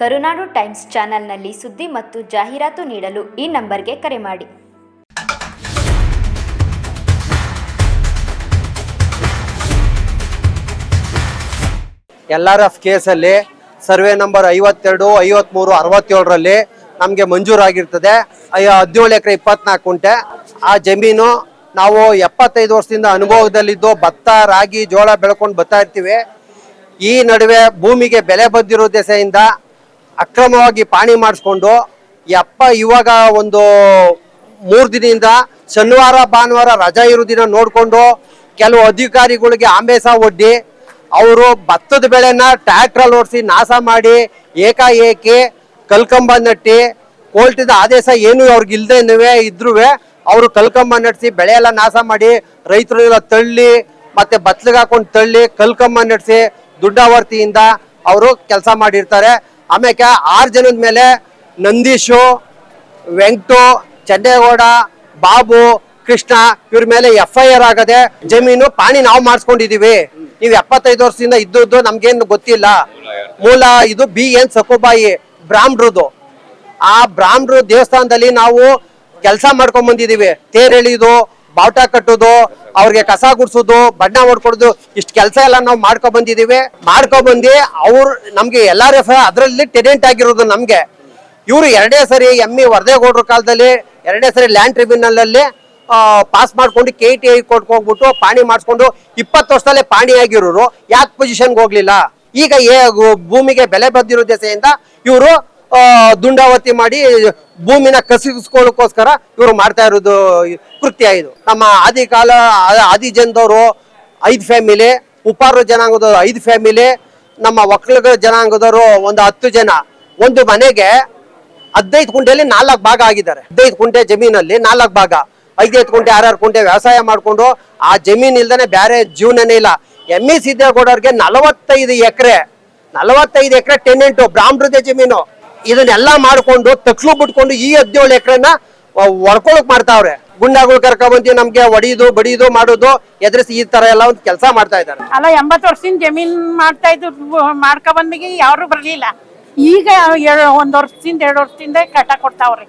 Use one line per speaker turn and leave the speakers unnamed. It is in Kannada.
ಕರುನಾಡು ಟೈಮ್ಸ್ ಚಾನೆಲ್ನಲ್ಲಿ ಸುದ್ದಿ ಮತ್ತು ಜಾಹೀರಾತು ನೀಡಲು ಈ ನಂಬರ್ಗೆ ಕರೆ ಮಾಡಿ.
ಎಲ್ ಆರ್ ಎಫ್ ಕೇಸಲ್ಲಿ ಸರ್ವೆ ನಂಬರ್ ಐವತ್ತೆರಡು, ಐವತ್ಮೂರು, ಅರವತ್ತೇಳರಲ್ಲಿ ನಮಗೆ ಮಂಜೂರಾಗಿರ್ತದೆ ಹದಿನೇಳು ಎಕರೆ ಇಪ್ಪತ್ನಾಲ್ಕು ಉಂಟೆ ಆ ಜಮೀನು ನಾವು ಎಪ್ಪತ್ತೈದು ವರ್ಷದಿಂದ ಅನುಭವದಲ್ಲಿದ್ದು ಭತ್ತ, ರಾಗಿ, ಜೋಳ ಬೆಳ್ಕೊಂಡು ಬರ್ತಾ ಇರ್ತೀವಿ. ಈ ನಡುವೆ ಭೂಮಿಗೆ ಬೆಲೆ ಬಂದಿರೋ ದೆಸೆಯಿಂದ ಅಕ್ರಮವಾಗಿ ಪಾಣಿ ಮಾಡಿಸ್ಕೊಂಡು ಯಪ್ಪ ಇವಾಗ ಒಂದು ಮೂರು ದಿನದಿಂದ ಶನಿವಾರ, ಭಾನುವಾರ ರಜಾ ಇರೋ ದಿನ ನೋಡಿಕೊಂಡು ಕೆಲವು ಅಧಿಕಾರಿಗಳಿಗೆ ಆಂಬೇಸ ಒಡ್ಡಿ ಅವರು ಭತ್ತದ ಬೆಳೆನ ಟ್ರ್ಯಾಕ್ಟ್ರಲ್ಲಿ ಓಡಿಸಿ ನಾಶ ಮಾಡಿ ಏಕಾಏಕಿ ಕಲ್ಕಂಬ ನಟ್ಟಿ ಕೋರ್ಟಿದ ಆದೇಶ ಏನು ಅವ್ರಿಗೆ ಇಲ್ದೇ ಇದ್ರೂ ಅವರು ಕಲ್ಕಂಬ ನಡೆಸಿ ಬೆಳೆ ಎಲ್ಲ ನಾಶ ಮಾಡಿ ರೈತರೆಲ್ಲ ತಳ್ಳಿ ಮತ್ತೆ ಬತ್ಲಿಗೆ ಹಾಕೊಂಡು ತಳ್ಳಿ ಕಲ್ಕಂಬ ನಟಿಸಿ ದುಡ್ಡಾವರ್ತಿಯಿಂದ ಅವರು ಕೆಲಸ ಮಾಡಿರ್ತಾರೆ. ಆಮೇಲೆ ಆರು ಜನದ ಮೇಲೆ ನಂದೀಶು, ವೆಂಕಟು, ಚಂಡೇಗೌಡ, ಬಾಬು, ಕೃಷ್ಣ ಇವ್ರ ಮೇಲೆ ಎಫ್ ಐ ಆರ್ ಆಗದೆ ಜಮೀನು ಪಾಣಿ ನಾವು ಮಾಡಿಸ್ಕೊಂಡಿದೀವಿ. ನೀವು ಎಪ್ಪತ್ತೈದು ವರ್ಷದಿಂದ ಇದ್ದದ್ದು ನಮ್ಗೇನು ಗೊತ್ತಿಲ್ಲ. ಮೂಲ ಇದು ಬಿ ಎನ್ ಸಕುಬಾಯಿ ಬ್ರಾಹ್ಮಣರದು. ಆ ಬ್ರಾಹ್ಮಣರು ದೇವಸ್ಥಾನದಲ್ಲಿ ನಾವು ಕೆಲಸ ಮಾಡ್ಕೊಂಡ್ ಬಂದಿದೀವಿ. ತೇರ್ ಎಳಿಯೋದು ಬಾವುಟ ಕಟ್ಟೋದು, ಅವ್ರಿಗೆ ಕಸ ಗುಡಿಸೋದು, ಬಣ್ಣ ಹೊಡ್ಕೊಡೋದು, ಇಷ್ಟು ಕೆಲಸ ಎಲ್ಲ ನಾವು ಮಾಡ್ಕೊ ಬಂದಿದೀವಿ. ಮಾಡ್ಕೊ ಬಂದು ಅವ್ರು ನಮಗೆ ಎಲ್ಲ ಎಫ್ ಅದರಲ್ಲಿ ಟೆನೆಂಟ್ ಆಗಿರೋದು ನಮಗೆ. ಇವರು ಎರಡೇ ಸರಿ ಎಮ್ಮಿ ವರದೇಗೌಡ್ರ ಕಾಲದಲ್ಲಿ, ಎರಡೇ ಸರಿ ಲ್ಯಾಂಡ್ ಟ್ರಿಬ್ಯುನಲ್ ಅಲ್ಲಿ ಪಾಸ್ ಮಾಡ್ಕೊಂಡು ಕೆ ಟಿ ಐ ಹೋಗ್ಬಿಟ್ಟು ಪಾಣಿ ಮಾಡಿಸ್ಕೊಂಡು ಇಪ್ಪತ್ತು ವರ್ಷದಲ್ಲೇ ಪಾಣಿ ಆಗಿರೋರು. ಯಾಕೆ ಪೊಸಿಷನ್ಗೆ ಹೋಗ್ಲಿಲ್ಲ? ಈಗ ಏ, ಭೂಮಿಗೆ ಬೆಲೆ ಬಂದಿರೋ ದೆಸೆಯಿಂದ ಇವರು ದುಂಡಾವತಿ ಮಾಡಿ ಭೂಮಿನ ಕಸಿಸ್ಕೊಳ್ಳೋಕ್ಕೋಸ್ಕರ ಇವರು ಮಾಡ್ತಾ ಇರೋದು ಕೃತ್ಯ ಇದು. ನಮ್ಮ ಆದಿ ಕಾಲ ಆದಿ ಜನದವರು ಐದು ಫ್ಯಾಮಿಲಿ ಉಪಾರ ಜನಾಂಗದವರು ಐದು ಫ್ಯಾಮಿಲಿ, ನಮ್ಮ ಒಕ್ಕಲಿಗ ಜನಾಂಗದವರು ಒಂದು ಹತ್ತು ಜನ. ಒಂದು ಮನೆಗೆ ಹದಿನೈದು ಕುಂಟೆಯಲ್ಲಿ ನಾಲ್ಕು ಭಾಗ ಆಗಿದ್ದಾರೆ. ಹದಿನೈದು ಕುಂಟೆ ಜಮೀನಲ್ಲಿ ನಾಲ್ಕು ಭಾಗ. ಐದೈದು ಕುಂಟೆ, ಆರಾರು ಕುಂಟೆ ವ್ಯವಸಾಯ ಮಾಡಿಕೊಂಡು ಆ ಜಮೀನ್ ಇಲ್ದೇ ಬೇರೆ ಜೀವನನೇ ಇಲ್ಲ. ಎಂ ಇ ಸಿದ್ದೇಗೌಡರಿಗೆ ನಲವತ್ತೈದು ಎಕರೆ ನಲವತ್ತೈದು ಎಕರೆ ಟೆನೆಂಟು ಬ್ರಾಹ್ಮಣದ ಜಮೀನು. ಇದನ್ನೆಲ್ಲ ಮಾಡ್ಕೊಂಡು ತಕ್ಲು ಬಿಟ್ಕೊಂಡು ಈ ಹದಿನೇಳು ಎಕರೆನ ಹೊಡ್ಕೊಳಕ್ ಮಾಡ್ತಾವ್ರೆ. ಗುಂಡಾಗಳು ಕರ್ಕೊಂಡ್ಬಂದು ನಮ್ಗೆ ಒಡಿಯೋದು ಬಡಿಯೋದು ಮಾಡೋದು, ಎದುರಿಸಿ ಈ ತರ ಎಲ್ಲ ಒಂದು ಕೆಲಸ ಮಾಡ್ತಾ ಇದ್ದಾರೆ
ಅಲ್ಲ, ಎಂಬತ್ತು ವರ್ಷದಿಂದ ಜಮೀನ್ ಮಾಡ್ತಾ ಇದ್ದು ಮಾಡ್ಕೊ ಬಂದಿಗೆ ಯಾರು ಬರ್ಲಿಲ್ಲ. ಈಗ ಒಂದ್ ವರ್ಷದಿಂದ, ಎರಡು ವರ್ಷದಿಂದ ಕಟ್ಟ ಕೊಡ್ತಾವ್ರಿ.